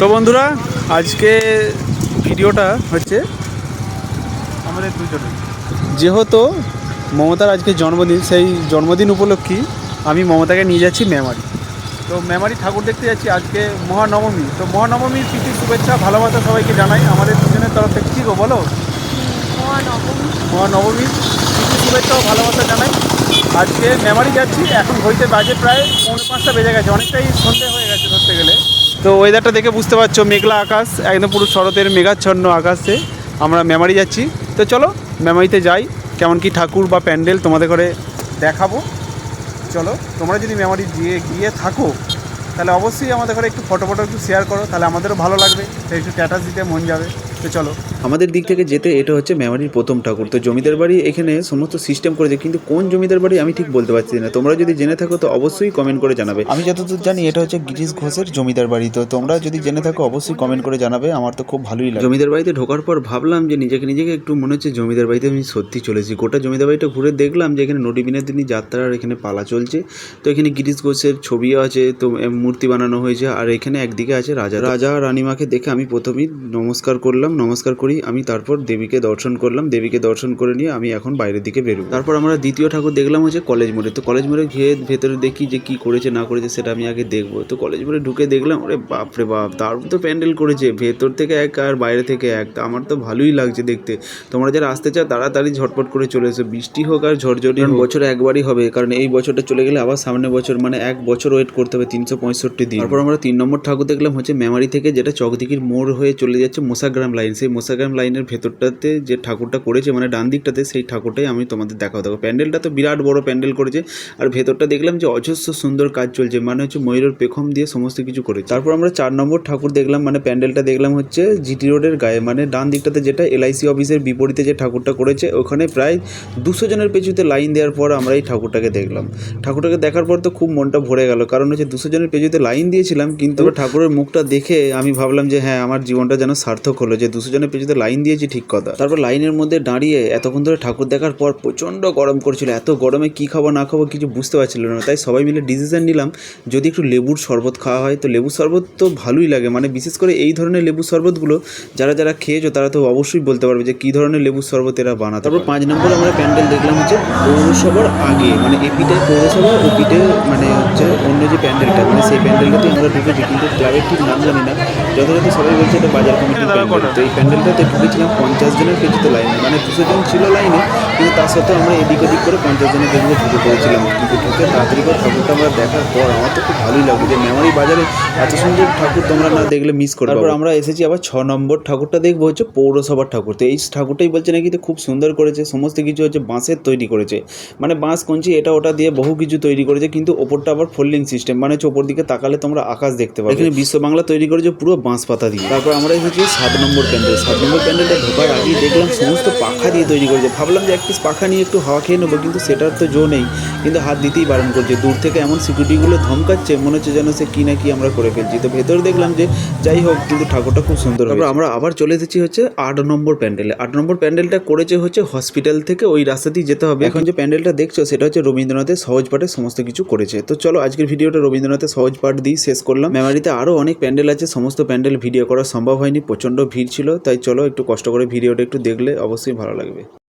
তো বন্ধুরা আজকে ভিডিওটা হচ্ছে আমাদের দুজনের। যেহেতু মমতার আজকে জন্মদিন সেই জন্মদিন উপলক্ষে আমি মমতাকে নিয়ে যাচ্ছি মেমারি। তো মেমারি ঠাকুর দেখতে যাচ্ছি আজকে মহানবমী। তো মহানবমীর প্রীতি শুভেচ্ছা ভালোবাসা সবাইকে জানাই আমাদের দুজনের তরফ থেকে। কী গো বলো? মহানবমীর প্রীতি শুভেচ্ছা ও ভালোবাসা জানাই। আজকে মেমারি যাচ্ছি এখন হইতে বাজে প্রায় পৌনে পাঁচটা বেজে গেছে অনেকটাই সন্ধে হয়ে তো ওয়েদারটা দেখে বুঝতে পারছ, মেঘলা আকাশ, একদম পুরো শরতের মেঘাচ্ছন্ন আকাশে আমরা মেমারি যাচ্ছি। তো চলো মেমারিতে যাই, কেমন কি ঠাকুর বা প্যান্ডেল তোমাদের ঘরে দেখাবো। চলো, তোমরা যদি মেমারি গিয়ে গিয়ে থাকো, তাহলে অবশ্যই আমাদের ঘরে একটু ফটো ফটো একটু শেয়ার করো, তাহলে আমাদেরও ভালো লাগবে একটু স্ট্যাটাস দিতে মন যাবে। তো চলো। আমাদের দিক থেকে যেতে এটা হচ্ছে মেমারির প্রথম ঠাকুর। তো জমিদার বাড়ি এখানে সমস্ত সিস্টেম করেছে কিন্তু কোন জমিদার বাড়ি আমি ঠিক বলতে পারছি না। তোমরা যদি জেনে থাকো তো অবশ্যই কমেন্ট করে জানাবে। আমি যতদূর জানি এটা হচ্ছে গিরিশ ঘোষের জমিদার বাড়ি। তো তোমরা যদি জেনে থাকো অবশ্যই কমেন্ট করে জানাবে আমার তো খুব ভালোই লাগে। জমিদার বাড়িতে ঢোকার পর ভাবলাম যে নিজেকে নিজেকে একটু মনে হচ্ছে জমিদার বাড়িতে আমি সত্যি চলেছি। গোটা জমিদার বাড়িটা ঘুরে দেখলাম যে এখানে নদী বিনোদিনী যাত্রার এখানে পালা চলছে। তো এখানে গিরিশ ঘোষের ছবিও আছে তো মূর্তি বানানো হয়েছে আর এখানে একদিকে আছে রাজা। রাজা রানীমাকে দেখে আমি প্রথমেই নমস্কার করলাম। নমস্কার করি আমি তারপর দেবীকে দর্শন করলাম দেবীকে দর্শন করে নিয়ে আমি এখন বাইরের দিকে বেরোবো। তারপর আমরা দ্বিতীয় ঠাকুর দেখলাম হচ্ছে কলেজ মোড়ে। তো কলেজ মোড়ে গিয়ে ভেতরে দেখি যে কি করেছে না করেছে সেটা আমি আগে দেখব। তো কলেজ মোড়ে ঢুকে দেখলাম ওরে বাপরে বাপ তারপর তো প্যান্ডেল করেছে ভেতর থেকে এক আর বাইরে থেকে এক। তা আমার তো ভালোই লাগছে দেখতে। তোমরা যারা আসতে চাও তাড়াতাড়ি ঝটপট করে চলে এসো। বৃষ্টি হোক আর ঝড়ঝড়ি হোক, বছরে একবারই হবে কারণ এই বছরটা চলে গেলে আবার সামনের বছর মানে এক বছর ওয়েট করতে হবে তিনশো পঁয়ষট্টি দিন। তারপর আমরা তিন নম্বর ঠাকুর দেখলাম হচ্ছে মেমারি থেকে যেটা চকদিকির মোড় হয়ে চলে যাচ্ছে মোসাগ্রাম লাইন সেই মোসাগ্রাম লাইনের ভেতরটাতে যে ঠাকুরটা করেছে মানে ডান দিকটাতে সেই ঠাকুরটাই আমি তোমাদের দেখাও দেখো প্যান্ডেলটা তো বিরাট বড় প্যান্ডেল করেছে আর ভেতরটা দেখলাম যে অজস্র সুন্দর কাজ চলছে মানে হচ্ছে ময়ূরের পেখম দিয়ে সমস্ত কিছু করেছে। তারপর আমরা চার নম্বর ঠাকুর দেখলাম মানে প্যান্ডেলটা দেখলাম হচ্ছে জিটি রোডের গায়ে মানে ডান দিকটাতে যেটা এলআইসি অফিসের বিপরীতে যে ঠাকুরটা করেছে ওখানে প্রায় দুশো জনের পেছুতে লাইন দেওয়ার পর আমরা এই ঠাকুরটাকে দেখলাম। ঠাকুরটাকে দেখার পর তো খুব মনটা ভরে গেল কারণ হচ্ছে দুশো জনের পেছুতে লাইন দিয়েছিলাম কিন্তু ঠাকুরের মুখটা দেখে আমি ভাবলাম যে হ্যাঁ আমার জীবনটা যেন সার্থক হলো যে দুশো জনের পেছুতে লাইন দিয়েছি ঠিক কথা। তারপর লাইনের মধ্যে দাঁড়িয়ে এতক্ষণ ধরে ঠাকুর দেখার পর প্রচণ্ড গরম করছিল। এত গরমে কি খাব না খাব কিছু বুঝতে পারছিল না। তাই সবাই মিলে ডিসিশন নিলাম যদি একটু লেবুর শরবত খাওয়া হয় তো লেবুর শরবত তো ভালোই লাগে। মানে বিশেষ করে এই ধরনের লেবুর শরবতগুলো যারা যারা খেয়েছো তারা তো অবশ্যই বলতে পারবে যে কী ধরনের লেবুর শরবত এরা বানাতে তারপর পাঁচ নম্বর আমরা প্যান্ডেল দেখলাম হচ্ছে পৌরসভার আগে। মানে এপিটে পৌরসভা ওপিটে মানে হচ্ছে অন্য যে প্যান্ডেলটা মানে সেই প্যান্ডেলটাতে আমরা ঢুকেছি কিন্তু ক্লাবের ঠিক নাম জানি না। যথাযথ সবাই বলছে এটা বাজার কমিটির প্যান্ডেল। তো এই প্যান্ডেলটাতে ঢুকেছিলাম পঞ্চাশ জনের পেছুতে লাইনে মানে দুশো জন ছিল লাইনে কিন্তু তার সাথে আমরা এদিক ওদিক করে পঞ্চাশ জনের পেছনে ঢুকে পড়েছিলাম। কিন্তু ঢুকে তাড়াতাড়ি করে ঠাকুরটা আমরা দেখার পর আমার তো খুব ভালোই লাগল যে মেমারি বাজারে এত সুন্দর ঠাকুর তোমরা না দেখলে মিস করবে। তারপর আমরা এসেছি আবার ছ নম্বর ঠাকুরটা দেখব হচ্ছে পৌরসভার ঠাকুর। তো এই ঠাকুরটাই বলছে নাকি তো খুব সুন্দর করেছে সমস্ত কিছু হচ্ছে বাঁশের তৈরি করেছে। মানে বাঁশ কঞ্চি এটা ওটা দিয়ে বহু কিছু তৈরি করেছে কিন্তু ওপরটা আবার ফোল্ডিং সিস্টেম মানে হচ্ছে ওপর দিকে তাকালে তোমরা আকাশ দেখতে পাবে। এখানে বিশ্ব বাংলা তৈরি করেছে পুরো বাঁশ পাতা দিয়ে। তারপর আমরা এসেছি সাত নম্বর প্যান্ডেল সাত নম্বর প্যান্ডেলটা ঢোকার আগেই দেখলাম সমস্ত পাখা দিয়ে তৈরি করেছে। ভাবলাম যে এক পিস পাখা নিয়ে একটু হাওয়া খেয়ে নেব কিন্তু সেটার তো জো নেই কিন্তু হাত দিতেই বারণ করছে। দূর থেকে এমন সিকিউরিটিগুলো ধমকাচ্ছে মনে হচ্ছে যেন সে কি না কি আমরা করে ফেলছি। তো ভেতরে দেখলাম যে যাই হোক কিন্তু ঠাকুরটা খুব সুন্দর তারপর আমরা আবার চলে এসেছি হচ্ছে আট নম্বর প্যান্ডেলে। আট নম্বর প্যান্ডেলটা করেছে হচ্ছে হসপিটাল থেকে ওই রাস্তাতেই যেতে হবে। এখন যে প্যান্ডেলটা দেখছ সেটা হচ্ছে রবীন্দ্রনাথের সহজ পাঠে সমস্ত কিছু করেছে। তো চলো আজকের ভিডিওটা রবীন্দ্রনাথের সহজ পাঠ দিয়ে শেষ করলাম। মেমারিতে আরও অনেক প্যান্ডেল আছে সমস্ত প্যান্ডেল ভিডিও করা সম্ভব হয়নি প্রচণ্ড ভিড় ছিল তাই চলো একটু কষ্ট করে ভিডিওটা একটু দেখলে অবশ্যই ভালো লাগবে।